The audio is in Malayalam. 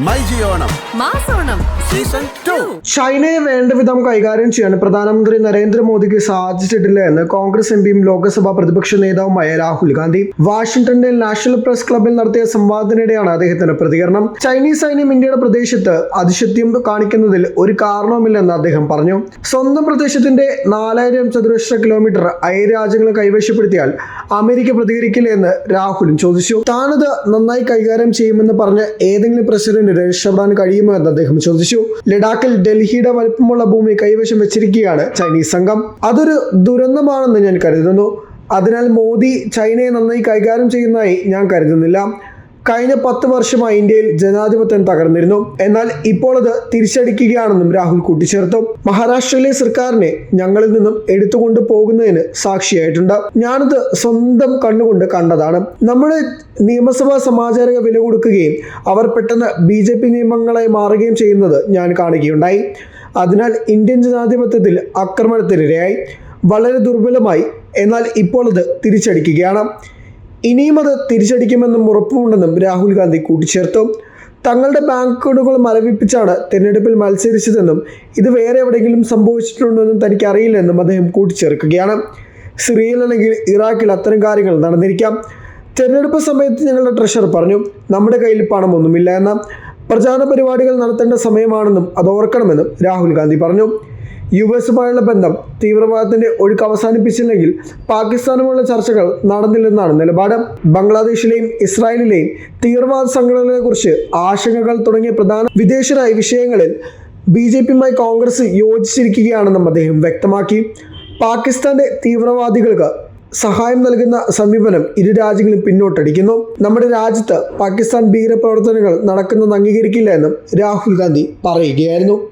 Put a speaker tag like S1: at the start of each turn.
S1: മൈ ജിയോ
S2: മാസോണം.
S1: Season two.
S3: ചൈനയെ വേണ്ട വിധം കൈകാര്യം ചെയ്യാൻ പ്രധാനമന്ത്രി നരേന്ദ്രമോദിക്ക് സാധിച്ചിട്ടില്ല എന്ന് കോൺഗ്രസ് എം പിയും ലോക്സഭാ പ്രതിപക്ഷ നേതാവുമായ രാഹുൽ ഗാന്ധി വാഷിംഗ്ടണിലെ നാഷണൽ പ്രസ് ക്ലബിൽ നടത്തിയ സംവാദത്തിനിടെയാണ് അദ്ദേഹത്തിന്റെ പ്രതികരണം. ചൈനീസ് സൈന്യം ഇന്ത്യയുടെ പ്രദേശത്ത് അതിശത്യം കാണിക്കുന്നതിൽ ഒരു കാരണവുമില്ലെന്ന് അദ്ദേഹം പറഞ്ഞു. സ്വന്തം പ്രദേശത്തിന്റെ നാലായിരം ചതുരശ്ര കിലോമീറ്റർ അയൽ രാജ്യങ്ങൾ കൈവശപ്പെടുത്തിയാൽ അമേരിക്ക പ്രതികരിക്കില്ല എന്ന് രാഹുലും ചോദിച്ചു. താനത് നന്നായി കൈകാര്യം ചെയ്യുമെന്ന് പറഞ്ഞ് ഏതെങ്കിലും പ്രസിഡന്റ് രക്ഷപ്പെടാൻ കഴിയുമോ എന്ന് അദ്ദേഹം ചോദിച്ചു. ലഡാക്കിൽ ഡൽഹിയുടെ വലിപ്പമുള്ള ഭൂമി കൈവശം വെച്ചിരിക്കുകയാണ് ചൈനീസ് സംഘം. അതൊരു ദുരന്തമാണെന്ന് ഞാൻ കരുതുന്നു. അതിനാൽ മോദി ചൈനയെ നന്നായി കൈകാര്യം ചെയ്യുന്നതായി ഞാൻ കരുതുന്നില്ല. കഴിഞ്ഞ പത്ത് വർഷമായി ഇന്ത്യയിൽ ജനാധിപത്യം തകർന്നിരുന്നു. എന്നാൽ ഇപ്പോൾ അത് തിരിച്ചടിക്കുകയാണെന്നും രാഹുൽ കൂട്ടിച്ചേർത്തു. മഹാരാഷ്ട്രയിലെ സർക്കാരിനെ ഞങ്ങളിൽ നിന്നും എടുത്തുകൊണ്ട് പോകുന്നതിന് സാക്ഷിയായിട്ടുണ്ട്. ഞാനത് സ്വന്തം കണ്ണുകൊണ്ട് കണ്ടതാണ്. നമ്മുടെ നിയമസഭാ സമാചാരക വില കൊടുക്കുകയും അവർ പെട്ടെന്ന് ബി ജെ പി നിയമങ്ങളായി മാറുകയും ചെയ്യുന്നത് ഞാൻ കാണുകയുണ്ടായി. അതിനാൽ ഇന്ത്യൻ ജനാധിപത്യത്തിൽ ആക്രമണത്തിനിരയായി. വളരെ ദുർബലമായി. എന്നാൽ ഇപ്പോൾ അത് തിരിച്ചടിക്കുകയാണ്. ഇനിയും അത് തിരിച്ചടിക്കുമെന്നും ഉറപ്പുമുണ്ടെന്നും രാഹുൽ ഗാന്ധി കൂട്ടിച്ചേർത്തു. തങ്ങളുടെ ബാങ്ക് അക്കൗണ്ടുകൾ മരവിപ്പിച്ചാണ് തിരഞ്ഞെടുപ്പിൽ മത്സരിച്ചതെന്നും ഇത് വേറെ എവിടെയെങ്കിലും സംഭവിച്ചിട്ടുണ്ടെന്നും തനിക്ക് അറിയില്ലെന്നും അദ്ദേഹം കൂട്ടിച്ചേർക്കുകയാണ്. സിറിയയിൽ അല്ലെങ്കിൽ ഇറാഖിൽ അത്തരം കാര്യങ്ങൾ നടന്നിരിക്കാം. തിരഞ്ഞെടുപ്പ് സമയത്ത് ഞങ്ങളുടെ ട്രഷർ പറഞ്ഞു നമ്മുടെ കയ്യിൽ പണമൊന്നുമില്ല എന്ന പ്രചാരണ പരിപാടികൾ നടത്തേണ്ട സമയമാണെന്നും അത് ഓർക്കണമെന്നും രാഹുൽ ഗാന്ധി പറഞ്ഞു. യു എസുമായുള്ള ബന്ധം തീവ്രവാദത്തിന്റെ ഒഴുക്ക് അവസാനിപ്പിച്ചില്ലെങ്കിൽ പാകിസ്ഥാനുമുള്ള ചർച്ചകൾ നടന്നില്ലെന്നാണ് നിലപാട്. ബംഗ്ലാദേശിലെയും ഇസ്രായേലിലെയും തീവ്രവാദ സംഘടനകളെക്കുറിച്ച് ആശങ്കകൾ തുടങ്ങിയ പ്രധാന വിദേശരായ വിഷയങ്ങളിൽ ബി ജെ പിയുമായി കോൺഗ്രസ് യോജിച്ചിരിക്കുകയാണെന്നും അദ്ദേഹം വ്യക്തമാക്കി. പാകിസ്ഥാന്റെ തീവ്രവാദികൾക്ക് സഹായം നൽകുന്ന സമീപനം ഇരു രാജ്യങ്ങളും പിന്നോട്ടടിക്കുന്നു. നമ്മുടെ രാജ്യത്ത് പാകിസ്ഥാൻ ഭീകരപ്രവർത്തനങ്ങൾ നടക്കുന്നത് അംഗീകരിക്കില്ല എന്നും രാഹുൽ ഗാന്ധി പറയുകയായിരുന്നു.